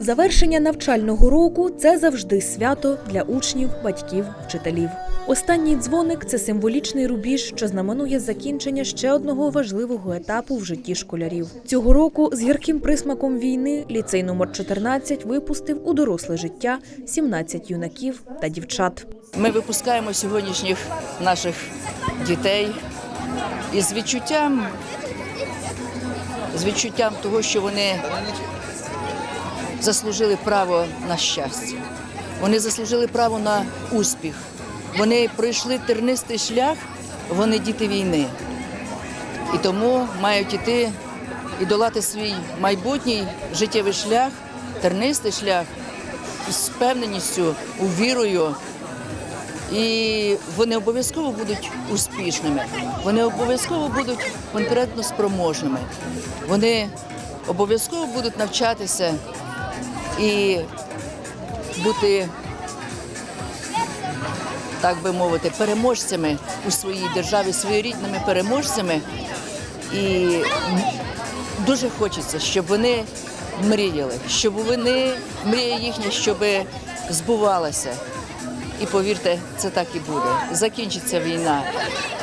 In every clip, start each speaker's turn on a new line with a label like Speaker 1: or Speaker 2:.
Speaker 1: Завершення навчального року це завжди свято для учнів, батьків, вчителів. Останній дзвоник це символічний рубіж, що знаменує закінчення ще одного важливого етапу в житті школярів. Цього року з гірким присмаком війни ліцей номер 14 випустив у доросле життя 17 юнаків та дівчат.
Speaker 2: Ми випускаємо сьогоднішніх наших дітей із відчуттям, з відчуттям того, що вони заслужили право на щастя. Вони заслужили право на успіх. Вони пройшли тернистий шлях, вони діти війни. І тому мають іти і долати свій майбутній життєвий шлях, тернистий шлях з впевненістю, вірою. І вони обов'язково будуть успішними. Вони обов'язково будуть конкретно спроможними. Вони обов'язково будуть навчатися і бути, так би мовити, переможцями у своїй державі, своєрідними переможцями. І дуже хочеться, щоб вони мріяли, щоб вони, мрія їхня, щоб збувалася. І повірте, це так і буде. Закінчиться війна.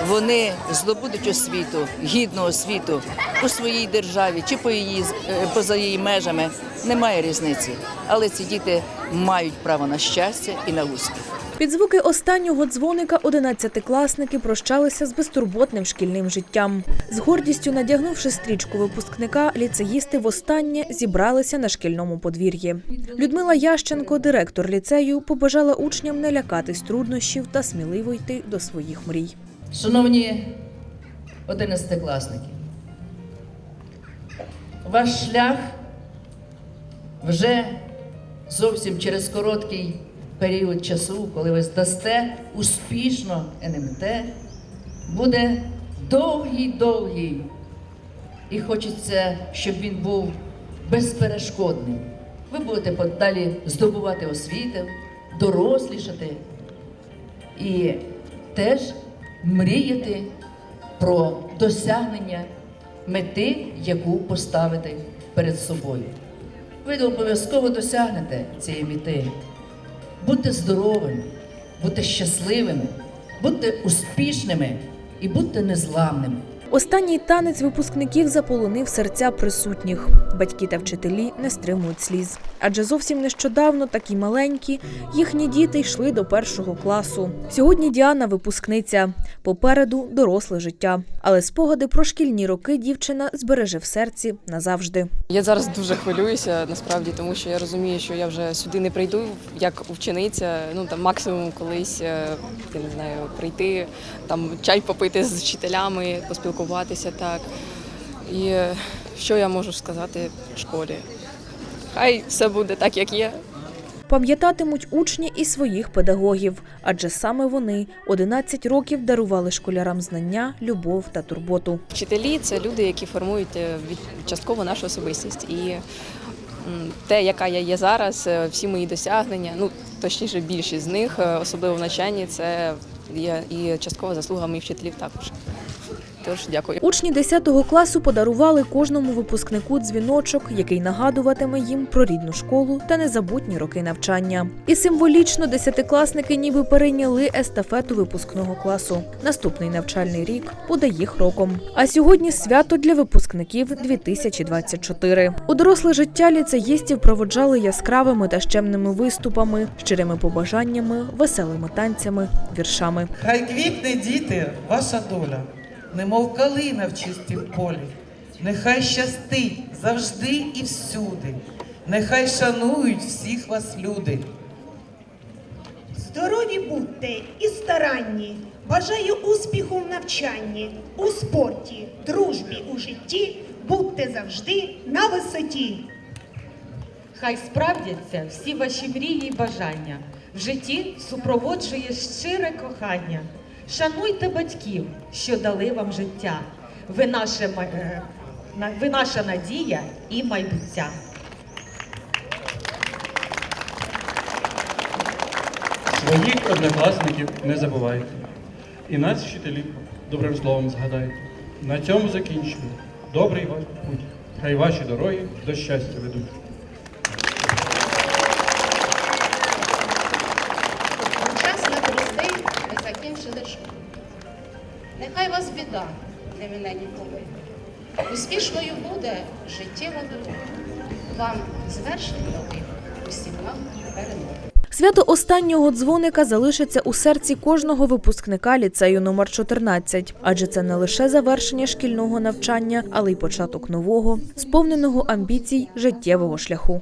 Speaker 2: Вони здобудуть освіту, гідну освіту у своїй державі чи по її е, поза її межами. Немає різниці. Але ці діти мають право на щастя і на успіх.
Speaker 1: Під звуки останнього дзвоника одинадцятикласники прощалися з безтурботним шкільним життям. З гордістю надягнувши стрічку випускника, ліцеїсти востаннє зібралися на шкільному подвір'ї. Людмила Ященко, директор ліцею, побажала учням не лякатись труднощів та сміливо йти до своїх мрій.
Speaker 2: Шановні одинадцятикласники, ваш шлях вже зовсім через короткий період часу, коли ви здасте успішно НМТ, буде довгий-довгий. І хочеться, щоб він був безперешкодний. Ви будете далі здобувати освіту, дорослішати і теж мріяти про досягнення мети, яку поставите перед собою. Ви обов'язково досягнете цієї міти. Будьте здоровими, будьте щасливими, будьте успішними і будьте незламними.
Speaker 1: Останній танець випускників заполонив серця присутніх. Батьки та вчителі не стримують сліз. Адже зовсім нещодавно, такі маленькі, їхні діти йшли до першого класу. Сьогодні Діана випускниця. Попереду доросле життя. Але спогади про шкільні роки дівчина збереже в серці назавжди.
Speaker 3: Я зараз дуже хвилююся насправді, тому що я розумію, що я вже сюди не прийду як вчениця. Ну там максимум колись е, я не знаю, прийти там чай попити з вчителями, поспілкуватися так. І що я можу сказати в школі? Хай все буде так, як є.
Speaker 1: Пам'ятатимуть учні і своїх педагогів, адже саме вони 11 років дарували школярам знання, любов та турботу.
Speaker 3: Вчителі це люди, які формують е, частково нашу особистість. І те, яка я є зараз, е, всі мої досягнення, ну точніше, більшість з них, е, особливо в навчанні, це є і часткова заслуга моїх вчителів також. Тож дякую.
Speaker 1: Учні 10 класу подарували кожному випускнику дзвіночок, який нагадуватиме їм про рідну школу та незабутні роки навчання. І символічно десятикласники ніби перейняли естафету випускного класу. Наступний навчальний рік буде їх роком. А сьогодні свято для випускників 2024. У доросле життя ліцеїстів проводжали яскравими та щемними виступами, щирими побажаннями, веселими танцями, віршами.
Speaker 4: Хай квітне, діти, ваша доля, немов калина в чистім полі. Нехай щастить завжди і всюди. Нехай шанують всіх вас люди.
Speaker 5: Здорові будьте і старанні. Бажаю успіху в навчанні, у спорті, дружбі у житті. Будьте завжди на висоті.
Speaker 6: Хай справдяться всі ваші мрії й бажання. В житті супроводжує щире кохання. Шануйте батьків, що дали вам життя. Ви, наше, е, ви наша надія і майбуття.
Speaker 7: Своїх однокласників не забувайте. І нас, вчителів, добрим словом згадайте. На цьому закінчимо. Добрий ваш путь. Хай ваші дороги до щастя ведуть.
Speaker 8: Нехай вас біда не мене ніколи. Успішною буде життєва дорога. Вам звершень нових, усім нам перемоги.
Speaker 1: Свято останнього дзвоника залишиться у серці кожного випускника ліцею номер 14, адже це не лише завершення шкільного навчання, але й початок нового, сповненого амбіцій життєвого шляху.